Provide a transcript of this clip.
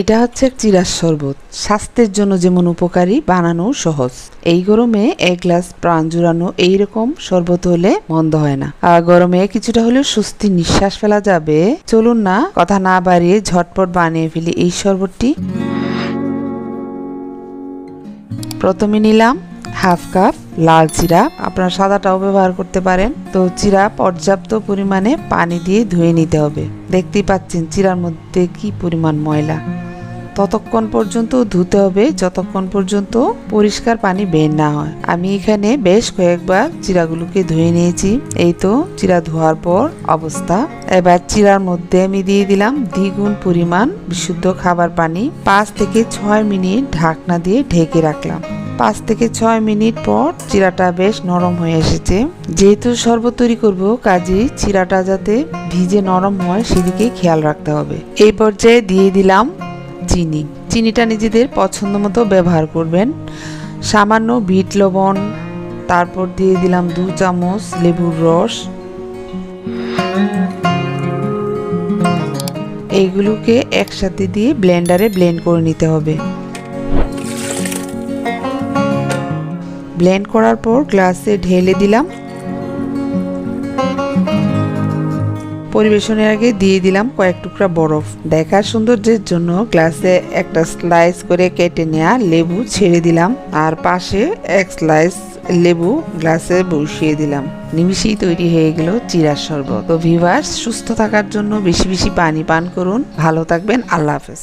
এটা হচ্ছে চিরার শরবত। স্বাস্থ্যের জন্য যেমন উপকারী, বানানো সহজ। এই গরমে এক গ্লাস প্রাণ জুড়ানো এইরকম শরবত হলে মন্দ হয় না। আর গরমে কিছুটা হলেও স্বস্তি নিঃশ্বাস ফেলা যাবে। চলুন না, কথা না বাড়িয়ে ঝটপট বানিয়ে ফেলি এই শরবতটি। প্রথমে নিলাম হাফ কাপ লাল চিরা আপনারা সাদাটাও ব্যবহার করতে পারেন। তো চিরা পর্যাপ্ত পরিমাণে পানি দিয়ে ধুয়ে নিতে হবে। দেখতেই পাচ্ছেন চিরার মধ্যে কি পরিমাণ ময়লা। ততক্ষণ পর্যন্ত ধুতে হবে, যতক্ষণ পর্যন্ত পরিষ্কার পানি বের না হয়। আমি এখানে বেশ কয়েকবার চিরাগুলোকে ধুয়ে নিয়েছি। এই তো চিরা ধোয়ার পর অবস্থা। এবার চিরার মধ্যে আমি দিয়ে দিলাম দ্বিগুণ পরিমাণ বিশুদ্ধ খাবার পানি। পাঁচ থেকে ছয় মিনিট ঢাকনা দিয়ে ঢেকে রাখলাম। পাঁচ থেকে ছয় মিনিট পর চিরাটা বেশ নরম হয়ে এসেছে। যেহেতু শরবত তৈরি করব কাজে চিরাটা যাতে ভিজে নরম হয়, সেদিকে খেয়াল রাখতে হবে। এই পর্যায়ে দিয়ে দিলাম চিনি। চিনিটা নিজেদের পছন্দ মতো ব্যবহার করবেন। সামান্য বিট লবণ, তারপর দিয়ে দিলাম দু চামচ লেবুর রস। এইগুলোকে একসাথে দিয়ে ব্লেন্ডারে ব্লেন্ড করে নিতে হবে। ব্লেন্ড করার পর গ্লাসে ঢেলে দিলাম। পরিবেশনের আগে দিয়ে দিলাম কয়েক টুকরা বরফ। দেখার সৌন্দর্যের জন্য গ্লাসে একটা স্লাইস করে কেটে নেওয়া লেবু ছেড়ে দিলাম আর পাশে এক স্লাইস লেবু গ্লাসে বসিয়ে দিলাম। নিমিষেই তৈরি হয়ে গেল চিরার শরবত। তো ভিভার্স সুস্থ থাকার জন্য বেশি বেশি পানি পান করুন। ভালো থাকবেন। আল্লাহ হাফেজ।